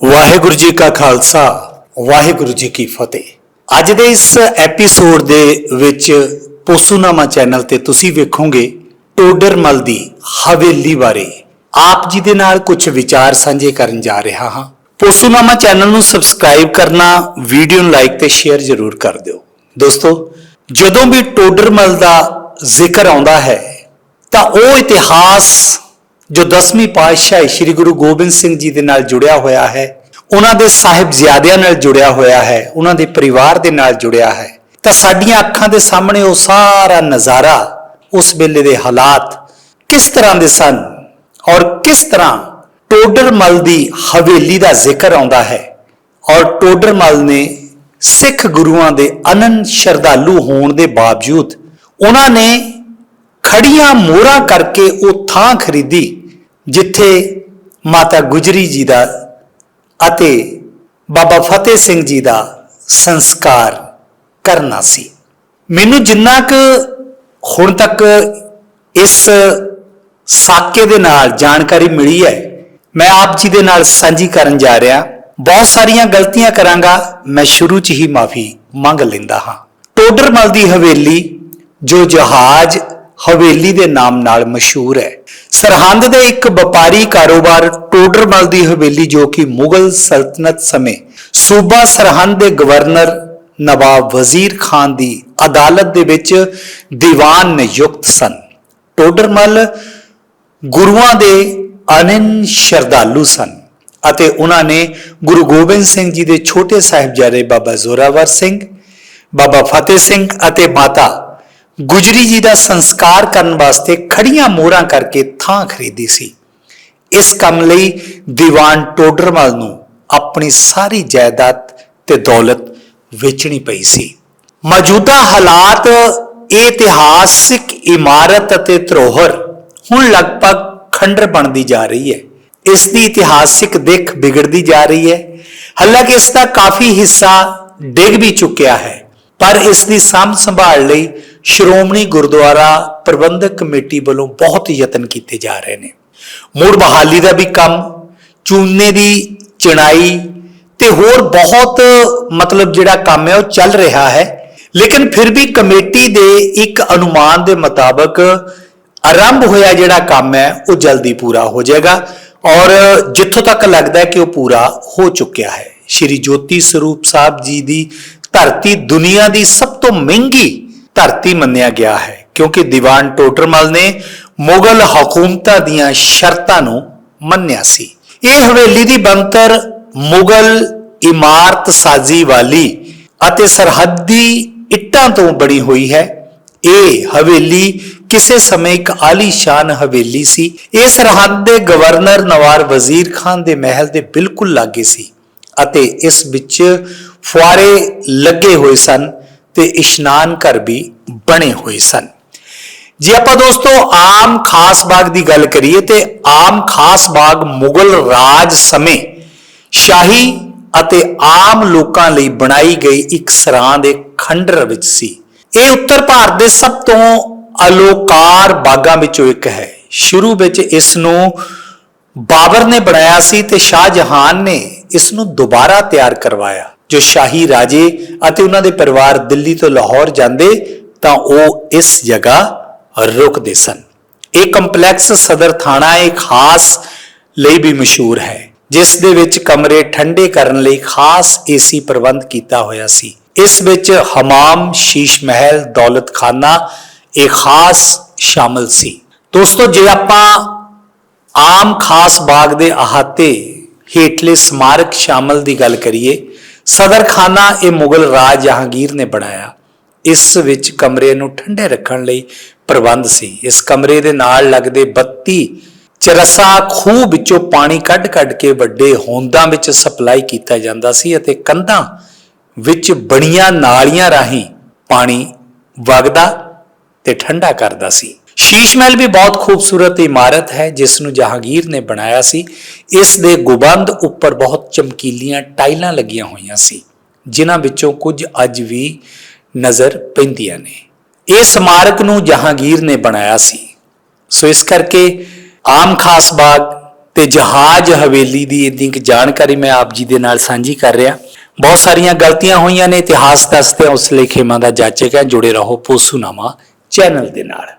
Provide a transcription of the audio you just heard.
ਵਾਹਿਗੁਰੂ ਜੀ ਕਾ ਖਾਲਸਾ, ਵਾਹਿਗੁਰੂ ਜੀ ਕੀ ਫਤਿਹ। ਅੱਜ ਦੇ ਇਸ ਐਪੀਸੋਡ ਦੇ ਵਿੱਚ ਪੋਸੂਨਾਮਾ ਚੈਨਲ ਤੇ ਤੁਸੀਂ ਵੇਖੋਗੇ ਟੋਡਰਮਲ ਦੀ ਹਵੇਲੀ ਬਾਰੇ। ਆਪ ਜੀ ਦੇ ਨਾਲ ਕੁਝ ਵਿਚਾਰ ਸਾਂਝੇ ਕਰਨ ਜਾ ਰਿਹਾ ਹਾਂ। ਪੋਸੂਨਾਮਾ ਚੈਨਲ ਨੂੰ ਸਬਸਕ੍ਰਾਈਬ ਕਰਨਾ, ਵੀਡੀਓ ਨੂੰ ਲਾਈਕ ਤੇ ਸ਼ੇਅਰ ਜ਼ਰੂਰ ਕਰ ਦਿਓ। ਦੋਸਤੋ, ਜਦੋਂ ਵੀ ਟੋਡਰਮਲ ਦਾ ਜ਼ਿਕਰ ਆਉਂਦਾ ਹੈ, ਤਾਂ ਉਹ ਇਤਿਹਾਸ ਜੋ 10ਵੀਂ ਪਾਤਸ਼ਾਹੀ ਸ੍ਰੀ ਗੁਰੂ ਗੋਬਿੰਦ ਸਿੰਘ ਜੀ ਦੇ ਨਾਲ ਜੁੜਿਆ ਹੋਇਆ ਹੈ, ਉਹਨਾਂ ਦੇ ਸਾਹਿਬਜ਼ਾਦਿਆਂ ਨਾਲ ਜੁੜਿਆ ਹੋਇਆ ਹੈ, ਉਹਨਾਂ ਦੇ ਪਰਿਵਾਰ ਦੇ ਨਾਲ ਜੁੜਿਆ ਹੈ, ਤਾਂ ਸਾਡੀਆਂ ਅੱਖਾਂ ਦੇ ਸਾਹਮਣੇ ਉਹ ਸਾਰਾ ਨਜ਼ਾਰਾ ਉਸ ਵੇਲੇ ਦੇ ਹਾਲਾਤ ਕਿਸ ਤਰ੍ਹਾਂ ਦੇ ਸਨ ਔਰ ਕਿਸ ਤਰ੍ਹਾਂ ਟੋਡਰਮਲ ਦੀ ਹਵੇਲੀ ਦਾ ਜ਼ਿਕਰ ਆਉਂਦਾ ਹੈ ਔਰ ਟੋਡਰਮਲ ਨੇ ਸਿੱਖ ਗੁਰੂਆਂ ਦੇ ਅਨੰਨ ਸ਼ਰਧਾਲੂ ਹੋਣ ਦੇ ਬਾਵਜੂਦ ਉਹਨਾਂ ਨੇ ਖੜੀਆਂ ਮੋਹਰਾਂ ਕਰਕੇ ਉਹ ਥਾਂ ਖਰੀਦੀ ਜਿੱਥੇ ਮਾਤਾ ਗੁਜਰੀ ਜੀ ਦਾ ਅਤੇ ਬਾਬਾ ਫਤਿਹ ਸਿੰਘ ਜੀ ਦਾ ਸੰਸਕਾਰ ਕਰਨਾ ਸੀ। ਮੈਨੂੰ ਜਿੰਨਾ ਕੁ ਹੁਣ ਤੱਕ ਇਸ ਸਾਕੇ ਦੇ ਨਾਲ ਜਾਣਕਾਰੀ ਮਿਲੀ ਹੈ, ਮੈਂ ਆਪ ਜੀ ਦੇ ਨਾਲ ਸਾਂਝੀ ਕਰਨ ਜਾ ਰਿਹਾ। ਬਹੁਤ ਸਾਰੀਆਂ ਗਲਤੀਆਂ ਕਰਾਂਗਾ, ਮੈਂ ਸ਼ੁਰੂ 'ਚ ਹੀ ਮਾਫੀ ਮੰਗ ਲੈਂਦਾ ਹਾਂ। ਟੋਡਰਮਲ ਦੀ ਹਵੇਲੀ, ਜੋ ਜਹਾਜ਼ ਹਵੇਲੀ ਦੇ ਨਾਮ ਨਾਲ ਮਸ਼ਹੂਰ ਹੈ। ਸਰਹੰਦ ਦੇ ਇੱਕ ਵਪਾਰੀ ਕਾਰੋਬਾਰ ਟੋਡਰਮਲ ਦੀ ਹਵੇਲੀ ਜੋ ਕਿ ਮੁਗਲ ਸਲਤਨਤ ਸਮੇਂ ਸੂਬਾ ਸਰਹੰਦ ਦੇ ਗਵਰਨਰ ਨਵਾਬ ਵਜ਼ੀਰ ਖਾਨ ਦੀ ਅਦਾਲਤ ਦੇ ਵਿੱਚ ਦੀਵਾਨ ਨਿਯੁਕਤ ਸਨ। ਟੋਡਰਮਲ ਗੁਰੂਆਂ ਦੇ ਅਨੰਨ ਸ਼ਰਧਾਲੂ ਸਨ ਅਤੇ ਉਹਨਾਂ ਨੇ ਗੁਰੂ ਗੋਬਿੰਦ ਸਿੰਘ ਜੀ ਦੇ ਛੋਟੇ ਸਾਹਿਬਜ਼ਾਦੇ ਬਾਬਾ ਜ਼ੋਰਾਵਰ ਸਿੰਘ, ਬਾਬਾ ਫਤਿਹ ਸਿੰਘ ਅਤੇ ਮਾਤਾ ਗੁਜਰੀ ਜੀ ਦਾ ਸੰਸਕਾਰ ਕਰਨ ਵਾਸਤੇ ਖੜੀਆਂ ਮੋਹਰਾਂ ਕਰਕੇ ਥਾਂ ਖਰੀਦੀ ਸੀ। ਇਸ ਕੰਮ ਲਈ ਦੀਵਾਨ ਟੋਡਰਮਲ ਨੂੰ ਆਪਣੀ ਸਾਰੀ ਜਾਇਦਾਦ ਤੇ ਦੌਲਤ ਵੇਚਣੀ ਪਈ ਸੀ। ਮੌਜੂਦਾ ਹਾਲਾਤ ਇਹ ਇਤਿਹਾਸਿਕ ਇਮਾਰਤ ਅਤੇ ਧਰੋਹਰ ਹੁਣ ਲਗਭਗ ਖੰਡਰ ਬਣਦੀ ਜਾ ਰਹੀ ਹੈ। ਇਸ ਦੀ ਇਤਿਹਾਸਿਕ ਦਿੱਖ ਵਿਗੜਦੀ ਜਾ ਰਹੀ ਹੈ। ਹਾਲਾਂਕਿ ਇਸ ਦਾ ਕਾਫੀ ਹਿੱਸਾ ਡਿੱਗ ਵੀ ਚੁੱਕਿਆ ਹੈ, ਪਰ ਇਸ ਦੀ ਸਾਂਭ ਸੰਭਾਲ ਲਈ ਸ਼੍ਰੋਮਣੀ ਗੁਰਦੁਆਰਾ ਪ੍ਰਬੰਧਕ ਕਮੇਟੀ ਵੱਲੋਂ ਬਹੁਤ ਯਤਨ ਕੀਤੇ ਜਾ ਰਹੇ ਨੇ। ਮੁੜ ਬਹਾਲੀ ਦਾ ਵੀ ਕੰਮ, ਚੂਨੇ ਦੀ ਚਣਾਈ ਤੇ ਹੋਰ ਬਹੁਤ ਮਤਲਬ ਜਿਹੜਾ ਕੰਮ ਹੈ ਉਹ ਚੱਲ ਰਿਹਾ ਹੈ। ਲੇਕਿਨ ਫਿਰ ਵੀ ਕਮੇਟੀ ਦੇ ਇੱਕ ਅਨੁਮਾਨ ਦੇ ਮੁਤਾਬਕ ਆਰੰਭ ਹੋਇਆ ਜਿਹੜਾ ਕੰਮ ਹੈ, ਉਹ ਜਲਦੀ ਪੂਰਾ ਹੋ ਜਾਏਗਾ ਔਰ ਜਿੱਥੋਂ ਤੱਕ ਲੱਗਦਾ ਹੈ ਕਿ ਉਹ ਪੂਰਾ ਹੋ ਚੁੱਕਿਆ ਹੈ। ਸ਼੍ਰੀ ਜੋਤੀ ਸਰੂਪ ਸਾਹਿਬ ਜੀ ਦੀ ਧਰਤੀ ਦੁਨੀਆ ਦੀ ਸਭ ਤੋਂ ਮਹਿੰਗੀ ਧਰਤੀ ਮੰਨਿਆ ਗਿਆ ਹੈ, ਕਿਉਂਕਿ ਦੀਵਾਨ ਟੋਟਰਮਲ ਨੇ ਮੁਗਲ ਹਕੂਮਤਾਂ ਦੀਆਂ ਸ਼ਰਤਾਂ ਨੂੰ ਮੰਨਿਆ ਸੀ। ਇਹ ਹਵੇਲੀ ਦੀ ਬੰਤਰ ਮੁਗਲ ਇਮਾਰਤ ਸਾਜ਼ੀ ਵਾਲੀ ਅਤੇ ਸਰਹੱਦੀ ਇੱਟਾਂ ਤੋਂ ਬਣੀ ਹੋਈ ਹੈ। ਇਹ ਹਵੇਲੀ ਕਿਸੇ ਸਮੇਂ ਇੱਕ ਆਲੀਸ਼ਾਨ ਹਵੇਲੀ ਸੀ। ਇਹ ਸਰਹੱਦ ਦੇ ਗਵਰਨਰ ਨਵਾਰ ਵਜ਼ੀਰ ਖਾਨ ਦੇ ਮਹਿਲ ਦੇ ਬਿਲਕੁਲ ਲਾਗੇ ਸੀ ਅਤੇ ਇਸ ਵਿੱਚ ਫੁਆਰੇ ਲੱਗੇ ਹੋਏ ਸਨ। ਤੇ ਇਸ਼ਨਾਨ ਘਰ ਵੀ ਬਣੇ ਹੋਏ ਸਨ। ਜੇ ਆਪਾਂ ਦੋਸਤੋ ਆਮ ਖਾਸ ਬਾਗ ਦੀ ਗੱਲ ਕਰੀਏ ਤੇ ਆਮ ਖਾਸ ਬਾਗ ਮੁਗਲ ਰਾਜ ਸਮੇਂ ਸ਼ਾਹੀ ਅਤੇ ਆਮ ਲੋਕਾਂ ਲਈ ਬਣਾਈ ਗਈ ਇੱਕ ਸਰਾਂ ਦੇ ਖੰਡਰ ਵਿੱਚ ਸੀ। ਇਹ ਉੱਤਰ ਭਾਰਤ ਦੇ ਸਭ ਤੋਂ ਅਲੋਕਾਰ ਬਾਗਾਂ ਵਿੱਚੋਂ ਇੱਕ ਹੈ। ਸ਼ੁਰੂ ਵਿੱਚ ਇਸ ਨੂੰ ਬਾਬਰ ਨੇ ਬਣਾਇਆ ਸੀ ਤੇ ਸ਼ਾਹਜਹਾਨ ਨੇ ਇਸ ਨੂੰ ਦੁਬਾਰਾ ਤਿਆਰ ਕਰਵਾਇਆ। ਜੋ ਸ਼ਾਹੀ ਰਾਜੇ ਅਤੇ ਉਹਨਾਂ ਦੇ ਪਰਿਵਾਰ ਦਿੱਲੀ ਤੋਂ ਲਾਹੌਰ ਜਾਂਦੇ, ਤਾਂ ਉਹ ਇਸ ਜਗ੍ਹਾ ਰੁਕਦੇ ਸਨ। ਇਹ ਕੰਪਲੈਕਸ ਸਦਰ ਥਾਣਾ ਇੱਕ ਖਾਸ ਲਈ ਵੀ ਮਸ਼ਹੂਰ ਹੈ, ਜਿਸ ਦੇ ਵਿੱਚ ਕਮਰੇ ਠੰਡੇ ਕਰਨ ਲਈ ਖਾਸ ਏਸੀ ਪ੍ਰਬੰਧ ਕੀਤਾ ਹੋਇਆ ਸੀ। ਇਸ ਵਿੱਚ ਹਮਾਮ, ਸ਼ੀਸ਼ ਮਹਿਲ ਦੌਲਤ ਖਾਨਾ ਇਹ ਖਾਸ ਸ਼ਾਮਲ ਸੀ। ਦੋਸਤੋ, ਜੇ ਆਪਾਂ ਆਮ ਖਾਸ ਬਾਗ ਦੇ ਅਹਾਤੇ ਹੇਠਲੇ ਸਮਾਰਕ ਸ਼ਾਮਲ ਦੀ ਗੱਲ ਕਰੀਏ ਸਦਰਖਾਨਾ ਇਹ ਮੁਗਲ ਰਾਜ ਜਹਾਂਗੀਰ ਨੇ ਬਣਾਇਆ। ਇਸ ਵਿੱਚ ਕਮਰੇ ਨੂੰ ਠੰਡੇ ਰੱਖਣ ਲਈ ਪ੍ਰਬੰਧ ਸੀ। ਇਸ ਕਮਰੇ ਦੇ ਨਾਲ ਲੱਗਦੇ 32 ਚਰਸਾ ਖੂਹ ਵਿੱਚੋਂ ਪਾਣੀ ਕੱਢ-ਕੱਢ ਕੇ ਵੱਡੇ ਹੋਂਦਾਂ ਵਿੱਚ ਸਪਲਾਈ ਕੀਤਾ ਜਾਂਦਾ ਸੀ ਅਤੇ ਕੰਧਾਂ ਵਿੱਚ ਬਣੀਆਂ ਨਾਲੀਆਂ ਰਾਹੀਂ ਪਾਣੀ ਵਗਦਾ ਤੇ ਠੰਡਾ ਕਰਦਾ ਸੀ। ਸ਼ੀਸ਼ ਮਹਿਲ ਵੀ ਬਹੁਤ ਖੂਬਸੂਰਤ ਇਮਾਰਤ ਹੈ, ਜਿਸ ਨੂੰ ਜਹਾਂਗੀਰ ਨੇ ਬਣਾਇਆ ਸੀ। ਇਸ ਦੇ ਗੁਬੰਦ ਉੱਪਰ ਬਹੁਤ ਚਮਕੀਲੀਆਂ ਟਾਈਲਾਂ ਲੱਗੀਆਂ ਹੋਈਆਂ ਸੀ, ਜਿਨ੍ਹਾਂ ਵਿੱਚੋਂ ਕੁਝ ਅੱਜ ਵੀ ਨਜ਼ਰ ਪੈਂਦੀਆਂ ਨੇ। ਇਹ ਸਮਾਰਕ ਨੂੰ ਜਹਾਂਗੀਰ ਨੇ ਬਣਾਇਆ ਸੀ। ਸੋ ਇਸ ਕਰਕੇ ਆਮ ਖਾਸ ਬਾਗ ਤੇ ਜਹਾਜ਼ ਹਵੇਲੀ ਦੀ ਇੰਨੀ ਕੁ ਜਾਣਕਾਰੀ ਮੈਂ ਆਪ ਜੀ ਦੇ ਨਾਲ ਸਾਂਝੀ ਕਰ ਰਿਹਾ। ਬਹੁਤ ਸਾਰੀਆਂ ਗਲਤੀਆਂ ਹੋਈਆਂ ਨੇ, ਇਤਿਹਾਸ ਦੱਸਦੇ ਉਸ ਲਈ ਖੇਮਾ ਦਾ ਜਾਚਕ ਹੈ। ਜੁੜੇ ਰਹੋ ਪੋਸੂਨਾਮਾ ਚੈਨਲ ਦੇ ਨਾਲ।